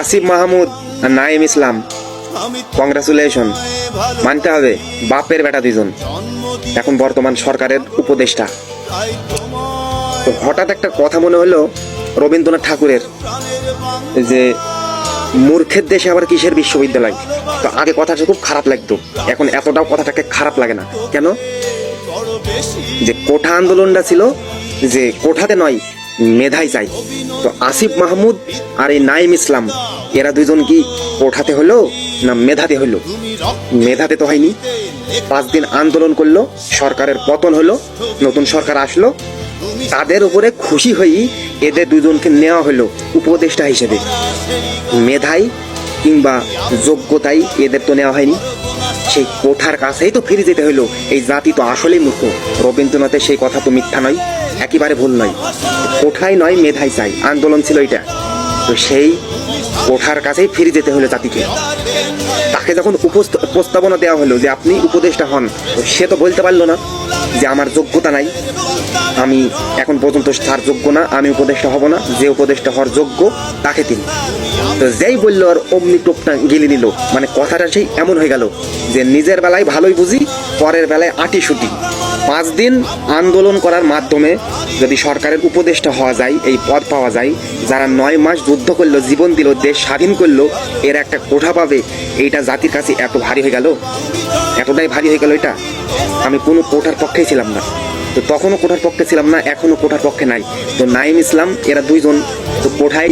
আসিফ মাহমুদ আর নাইম ইসলাম। কংগ্রাচুলেশন মানতে হবে, বাপের বেটা দুইজন। এখন বর্তমান সরকারের উপদেষ্টা। তো হঠাৎ একটা কথা মনে হলো রবীন্দ্রনাথ ঠাকুরের, যে মূর্খের দেশে আবার কিসের বিশ্ববিদ্যালয়? তো আগে কথাটা খুব খারাপ লাগতো, এখন এতটাও কথাটাকে খারাপ লাগে না। কেন? যে কোঠা আন্দোলনটা ছিল, যে কোঠাতে নয় মেধাই চাই তো আসিফ মাহমুদ আর এই নাইম ইসলাম, এরা দুজন কি কোঠাতে হলো না মেধাতে হলো? মেধাতে তো হয়নি। পাঁচ দিন আন্দোলন করল, সরকারের পতন হলো, নতুন সরকার আসলো। তাদের উপরে খুশি হয়েই এদের দুজনকে নেওয়া হলো উপদেষ্টা হিসেবে। মেধাই কিংবা যোগ্যতাই এদের তো নেওয়া হয়নি। সেই কোঠার কাছেই তো ফিরে যেতে হইল। এই জাতি তো আসলেই মূর্খ। রবীন্দ্রনাথের সেই কথা তো মিথ্যা নয়, একেবারে ভুল নয়। কোঠায় নয় মেধাই চাই। আন্দোলন ছিল এটা। তো সেই কোঠার কাছেই ফিরে যেতে হলো জাতিকে। তাকে যখন প্রস্তাবনা দেওয়া হলো যে আপনি উপদেষ্টা হন সে তো বলতে পারল না যে আমার যোগ্যতা নাই। আমি এখন পর্যন্ত তার যোগ্য না, আমি উপদেষ্টা হব না, যে উপদেষ্টা হওয়ার যোগ্য তাকে তিনি। তো যেই বলল আর অমনি টোপটা গিলে নিল মানে কথাটা সেই এমন হয়ে গেল যে নিজের বেলায় ভালোই বুঝি, পরের বেলায় আটি সুটি। পাঁচ দিন আন্দোলন করার মাধ্যমে যদি সরকারের উপদেষ্টা হওয়া যায়, এই পদ পাওয়া যায়, যারা নয় মাস যুদ্ধ করল, জীবন দিল, দেশ স্বাধীন করল, এর একটা কোঠা পাবে। এইটা জাতির কাছে এত ভারী হয়ে গেল? এতটাই ভারী হয়ে গেল এটা? আমি কোনো কোঠার পক্ষেই ছিলাম না। তো তখনও কোঠার পক্ষে ছিলাম না, এখনও কোঠার পক্ষে নাই। তো নাইম ইসলাম, এরা দুইজন, তো কোঠায়